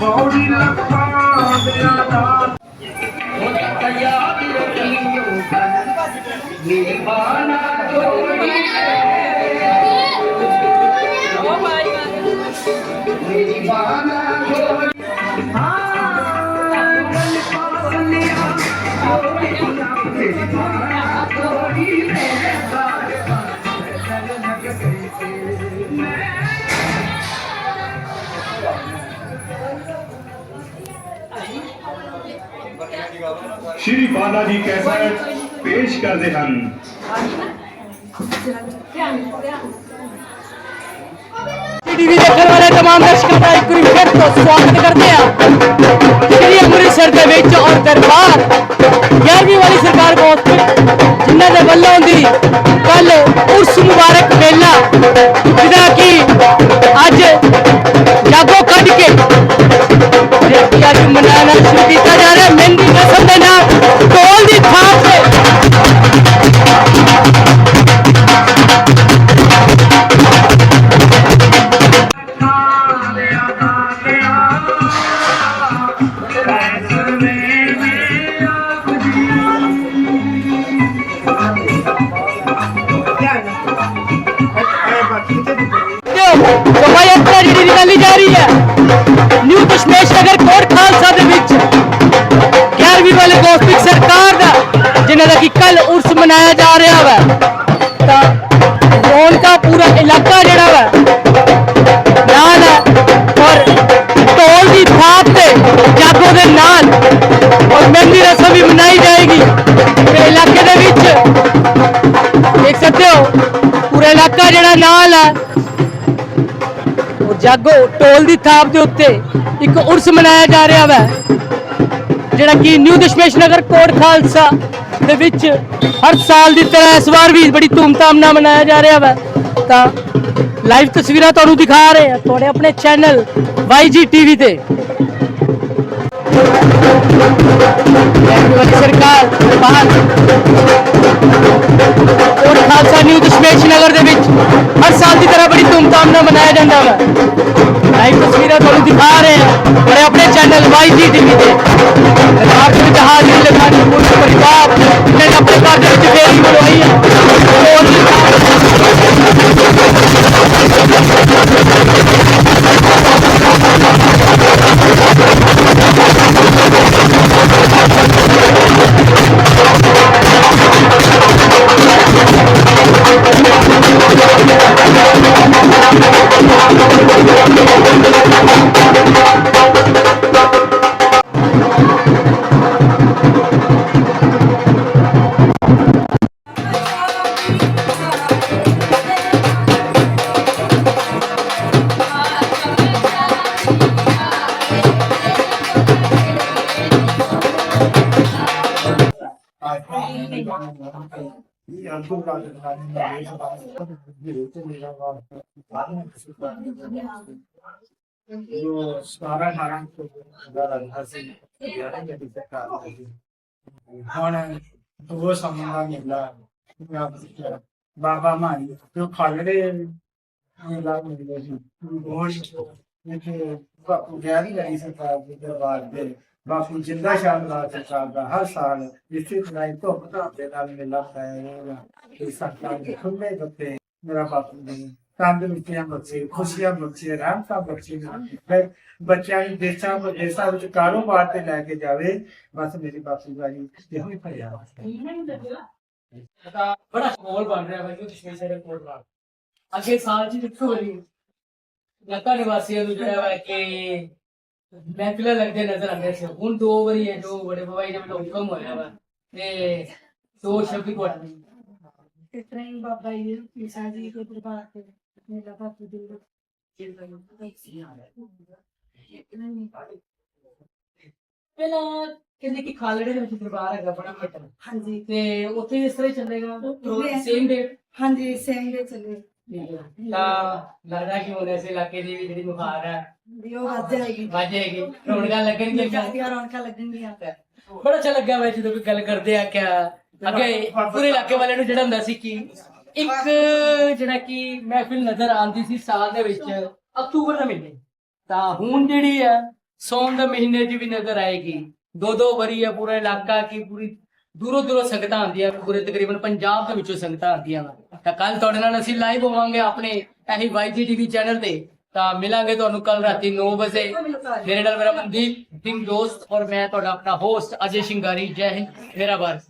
பௌடி லப்பா தான் நீ பானா தோடி ਸ਼੍ਰੀ ਬਾਲਾ ਜੀ ਕੈਸਟ ਪੇਸ਼ ਕਰਦੇ ਹਨ। ਟੀਵੀ ਦੇਖਣ ٹی وی دیکھنے والے تمام دشکوں کا ایک پھر تو سواگت کرتے ہیں شری امرتسر کے وچ اور دربار، گیارہویں والی سرکار بہت جنہ دے بلوں کی کل اس مبارک میلہ جدا کی اج جاگو کڈ کے منانا شروع کیا جا رہا ਦਸ਼ਮੇਸ਼ ਨਗਰ ਕੋਟ ਖਾਲਸਾ ਦੇ ਵਿੱਚ 11ਵੀਂ ਵਾਲੇ ਗੋਸਪਿਕ ਸਰਕਾਰ ਦਾ, ਜਿਨ੍ਹਾਂ ਦਾ ਕਿ ਕੱਲ ਉਰਸ ਮਨਾਇਆ ਜਾ ਰਿਹਾ ਵਾ, ਤਾਂ ਰੌਣਕਾਂ ਪੂਰਾ ਇਲਾਕਾ ਜਿਹੜਾ ਵਾ, ਨਾਲ ਹੈ ਔਰ ਢੋਲ ਦੀ ਥਾਪ ਤੇ ਜਾਗੋ ਦੇ ਨਾਲ ਔਰ ਮਹਿੰਦੀ ਰਸਮ ਵੀ ਮਨਾਈ ਜਾਏਗੀ। ਤੇ ਇਲਾਕੇ ਦੇ ਵਿੱਚ ਦੇਖ ਸਕਦੇ ਹੋ, ਪੂਰਾ ਇਲਾਕਾ ਜਿਹੜਾ ਨਾਲ ਹੈ ਉਹ ਜਾਗੋ ਢੋਲ ਦੀ ਥਾਪ ਦੇ ਉੱਤੇ ਇੱਕ ਉਰਸ ਮਨਾਇਆ ਜਾ ਰਿਹਾ ਵਾ, ਜਿਹੜਾ ਕਿ ਨਿਊ ਦਸ਼ਮੇਸ਼ ਨਗਰ ਕੋਟ ਖਾਲਸਾ ਦੇ ਵਿੱਚ ਹਰ ਸਾਲ ਦੀ ਤਰ੍ਹਾਂ ਇਸ ਵਾਰ ਵੀ ਬੜੀ ਧੂਮਧਾਮ ਨਾਲ ਮਨਾਇਆ ਜਾ ਰਿਹਾ ਵਾ। ਤਾਂ ਲਾਈਵ ਤਸਵੀਰਾਂ ਤੁਹਾਨੂੰ ਦਿਖਾ ਰਹੇ ਹਾਂ, ਤੁਹਾਡੇ ਆਪਣੇ ਚੈਨਲ YG TV ਤੇ। ਸਰਕਾਰ ਬਾਹਰ ਕੋਟ ਖਾਲਸਾ ਨਿਊ ਦਸ਼ਮੇਸ਼ ਨਗਰ ਦੇ ਵਿੱਚ ਹਰ ਸਾਲ ਦੀ ਤਰ੍ਹਾਂ ਬੜੀ ਧੂਮਧਾਮ ਨਾਲ ਮਨਾਇਆ ਜਾਂਦਾ ਵਾ। ਲਾਈਵ ਤਸਵੀਰਾਂ ਤੁਹਾਨੂੰ ਦਿਖਾ ਰਹੇ ਹਾਂ। ਬੜੇ ਆਪਣੇ ਚੈਨਲ YG TV ਤੇ ਦਰਬਾਰ ਦੇ ਵਿੱਚ ਹਾਜ਼ਰੀ ਲਗਾਣੀ ਪੂਰੀ ਪਰਿਵਾਰ ਨੇ ਆਪਣੇ ਘਰ ਦੇ ਵਿੱਚ ਫੇਰੀ ਮਲਵਾਈ ਹੈ 이 연속을 아주 가는 예수가 이게 요점이라가 많은 것을 이거 나라 나랑 나라는 사실 여러 개 있을까 하는 그 상황이라 그냥 바바만 그 관리를 하려고 이제 무엇이 이렇게 국가국이 아니라 있을까 그때 말들 ਬਾਪੂ ਜਿੰਦਾ ਸ਼ਾਮਲਾ ਸਰਕਾਰ ਦਾ ਹਰ ਸਾਲ ਇਸੇ ਤਰ੍ਹਾਂ ਹੀ ਧੁੱਪ ਧਾਮ ਦੇ ਨਾਲ ਮੇਲਾ ਪਾਇਆ ਇਹ ਸਰਕਾਰ ਦੇ ਖੁੱਲੇ ਗੱਪੇ ਮੇਰਾ ਬਾਪੂ ਜੀ ਤੰਦਰੁਸਤੀਆਂ ਬਖਸ਼ੇ ਖੁਸ਼ੀਆਂ ਬਖਸ਼ੇ ਰਾਮਤਾ ਬਖਸ਼ੇ ਫਿਰ ਬੱਚਿਆਂ ਨੂੰ ਦੇਸ਼ਾਂ ਵਿਦੇਸ਼ਾਂ ਵਿੱਚ ਕਾਰੋਬਾਰ ਤੇ ਲੈ ਕੇ ਜਾਵੇ। ਬਸ ਮੇਰੀ ਬਾਪੂ ਜੀ, ਇਹੋ ਹੀ ਭਰਿਆ ਤਾਂ ਬੜਾ ਮਾਹੌਲ ਬਣ ਰਿਹਾ ਹੈ ਕਿ ਦਸ਼ਮੇਸ਼ ਨਗਰ ਕੋਟ ਨਾਲ ਅੱਗੇ ਸਾਲ ਜੀ ਦੇਖੋ ਬੜੀ ਇਲਾਕਾ ਨਿਵਾਸੀਆਂ ਨੂੰ ਜਿਹੜਾ ਹੈ ਕਿ ਮਹਿਫਿਲਾਂ ਲੱਗਦੇ ਨਜ਼ਰ ਆਉਂਦੇ ਸੀ। ਹੁਣ ਦੋ ਵਾਰੀ ਹੈ ਜੋ ਬੜੇ ਬਵਾਈ ਦੇ ਵੱਲੋਂ ਹੁਕਮ ਹੋਇਆ ਵਾ। ਤੇ ਦੋ ਸ਼ਬਦ ਕੋਟ ਹੀ ਬਾਬਾ ਜੀ ਪਿਸਾ ਜੀ ਦੇ ਦਰਬਾਰ ਤੇ ਮੇਲਾ ਬਾਪੂ ਜੀ ਦਾ ਪਹਿਲਾਂ ਕਹਿੰਦੇ ਕਿ ਖਾਲੜੇ ਦੇ ਵਿੱਚ ਦਰਬਾਰ ਹੈਗਾ ਬੜਾ ਵੱਡਾ। ਹਾਂਜੀ। ਤੇ ਉੱਥੇ ਇਸ ਤਰ੍ਹਾਂ ਚੱਲੇਗਾ। ਸੇਮ ਡੇਟ ਹਾਂਜੀ ਸੇਮ ਦੇ ਚੱਲੇ ਤਾਂ ਲੱਗਦਾ ਕਿ ਹੁਣ ਇਸ ਇਲਾਕੇ ਦੀ ਵੀ ਜਿਹੜੀ ਮੁਹਾਰ ਹੈ ਵੀ ਉਹ ਵੱਧ ਜਾਏਗੀ। ਵਾਜੇਗੀ ਰੌਣਕਾਂ ਲੱਗਣਗੀਆਂ। ਜ਼ਿਆਦਾ ਰੌਣਕਾਂ ਲੱਗਣਗੀਆਂ। ਬੜਾ ਅੱਛਾ ਲੱਗਾ ਵੈਸੇ ਜਦੋਂ ਕੋਈ ਗੱਲ ਕਰਦੇ ਆ ਕਿ ਅੱਗੇ ਪੂਰੇ ਇਲਾਕੇ ਵਾਲਿਆਂ ਨੂੰ ਜਿਹੜਾ ਹੁੰਦਾ ਸੀ ਕਿ ਇੱਕ ਜਿਹੜਾ ਕਿ ਮਹਿਫਿਲ ਨਜ਼ਰ ਆਉਂਦੀ ਸੀ ਸਾਲ ਦੇ ਵਿੱਚ ਅਕਤੂਬਰ ਦਾ ਮਹੀਨੇ। ਤਾਂ ਹੁਣ ਜਿਹੜੀ ਹੈ ਸੌਣ ਦੇ ਮਹੀਨੇ 'ਚ ਵੀ ਨਜ਼ਰ ਆਏਗੀ। ਦੋ ਦੋ ਵਾਰੀ ਹੈ ਪੂਰਾ ਇਲਾਕਾ ਕੀ ਪੂਰੀ ਦੂਰੋਂ ਦੂਰੋਂ ਸੰਗਤਾਂ ਆਉਂਦੀਆਂ ਪੂਰੇ ਤਕਰੀਬਨ ਪੰਜਾਬ ਦੇ ਵਿੱਚੋਂ ਸੰਗਤਾਂ ਆਉਂਦੀਆਂ ਵਾ। ਤਾਂ ਕੱਲ ਤੁਹਾਡੇ ਨਾਲ ਅਸੀਂ ਲਾਈਵ ਹੋਵਾਂਗੇ ਆਪਣੇ ਇਹੀ ਵਾਈਜੀ ਟੀਵੀ ਚੈਨਲ ਤੇ। ਤਾਂ ਮਿਲਾਂਗੇ ਤੁਹਾਨੂੰ ਕੱਲ ਰਾਤੀ 9 ਵਜੇ। ਮੇਰੇ ਨਾਲ ਮੇਰਾ ਮਨਦੀਪ ਸਿੰਘ ਦੋਸਤ ਔਰ ਮੈਂ ਤੁਹਾਡਾ ਆਪਣਾ ਹੋਸਟ ਅਜੇ ਸ਼ਿੰਗਾਰੀ। ਜੈ ਹਿੰਦ, ਮੇਰਾ ਬਾਰ